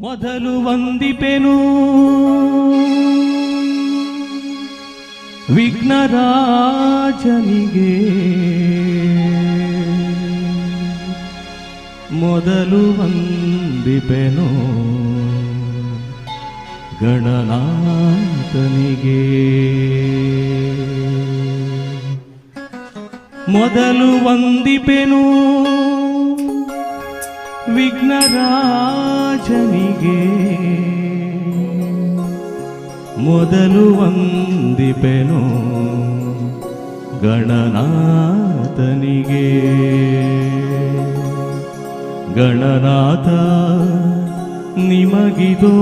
ಮೊದಲು ವಂದಿಪೆನು. ವಿಘ್ನರಾಜನಿಗೆ. ಮೊದಲು ವಂದಿಪೆನು. ಗಣನಾಥನಿಗೆ. ಮೊದಲು ವಂದಿಪೆನು. ವಿಘ್ನರಾಜನಿಗೆ ಮೊದಲು ವಂದಿಪೆನು ಗಣನಾಥನಿಗೆ. ಗಣನಾಥ ನಿಮಗಿದೋ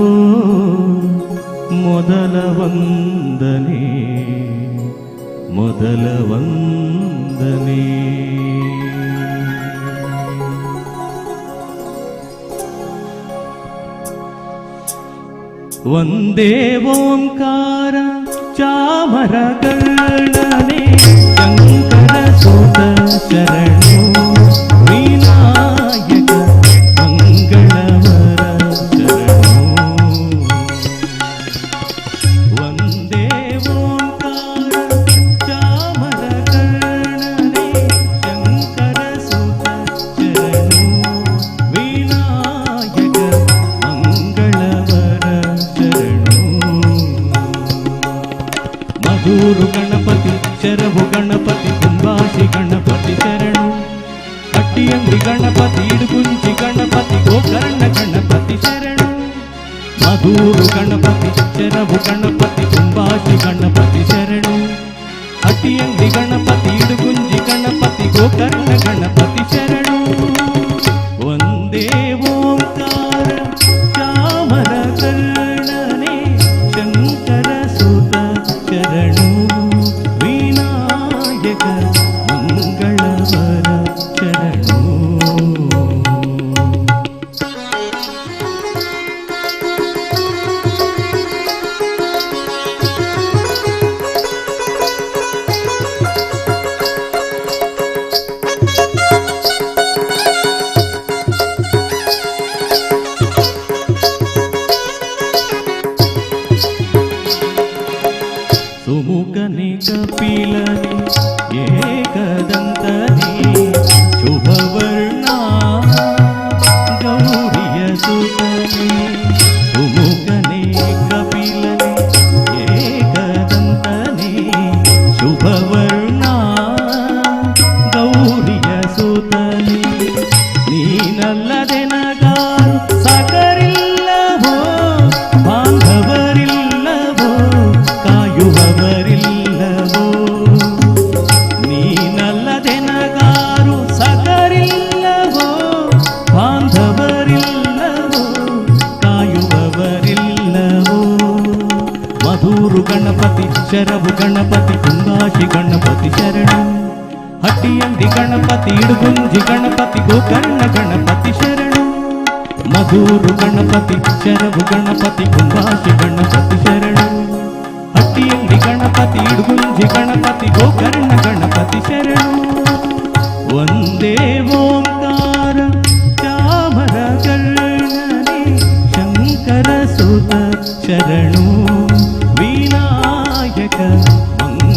ಮೊದಲ ವಂದನೆ ಮೊದಲ ವಂದನೆ. ವಂದೇ ಓಂಕಾರ ಚಾಮರ ಕರ್ಣನೆ ಶಂಕರ ಸುತ ಶರಣು దూరు గణపతి చెరవు గణపతి కుంబాటి గణపతి శరణు. అతియంది గణపతి ఇడుగుంజి గణపతి గోకర్ణ గణపతి శరవు గణపతి శరభు గణపతి కుందాశి గణపతి శరణు. హటి అంది గణపతి ఇడుగుంజి గణపతి గోకర్ణ గణపతి శరణు. మధూరు గణపతి శరభు గణపతి కుందాశి గణపతి శరణు. హటి అంది గణపతి ఇడుగుంజి గణపతి గోకర్ణ గణపతి శరణు.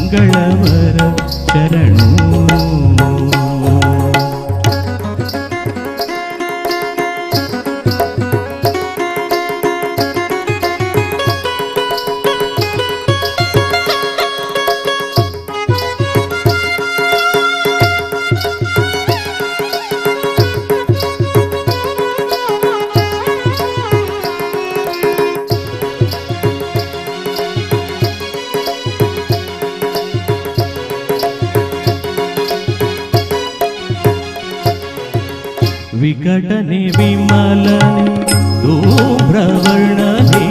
ಮಂಗಳವರ ವಿಕಟನೆ ವಿಮಲನೆ ಧೂಮ್ರವರ್ಣನೆ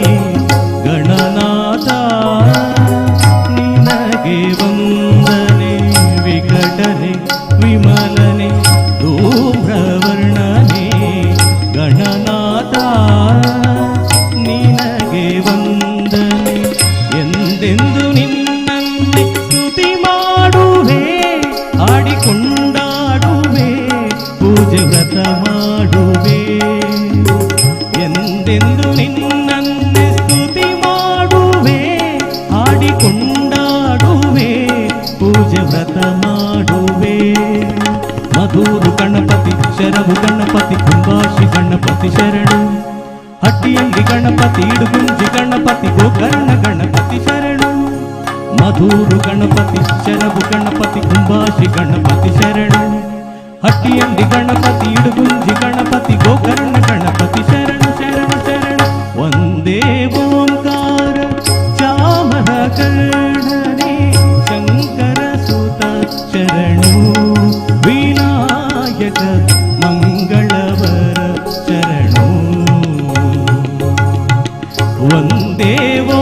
ಗಣನಾಥ ನಿನಗೆ ವಂದನೆ ವಿಕಟನೆ ವಿಮಲನೆ ಧೂಮ್ರವರ್ಣನೆ ಗಣನಾಥ ನಿನಗೆ ವಂದನೆ ಎಂದೆಂದು ನಿನ್ನನ್ನೇ ಎಂದೆಂದು ನಿನ್ನನ್ನೇ ಸ್ತುತಿ ಮಾಡುವೆ ಹಾಡಿಕೊಂಡಾಡುವೆ ಪೂಜೆ ವ್ರತ ಮಾಡುವೆ ಮಧುರು ಗಣಪತಿ ಶರವು ಗಣಪತಿ ಕುಂಭಾಶಿ ಗಣಪತಿ ಶರಣು ಹಟ್ಟಿಯಂಗಿ ಗಣಪತಿ ಇಡುಗುಂಜಿ ಗಣಪತಿ ಗೋಕರ್ಣ ಗಣಪತಿ ಶರಣು ಮಧುರು ಗಣಪತಿ ಶರವು ಗಣಪತಿ ಕುಂಭಾಶಿ ಗಣಪತಿ ಶರಣು ಹಟ್ಟಿಯಂಗಿ ಗಣಪತಿ ಇಡುಗುಂಜಿ ಗಣಪತಿ ಗೋಕರ್ಣ ಗಣಪತಿ ಶರಣು வந்தேவோ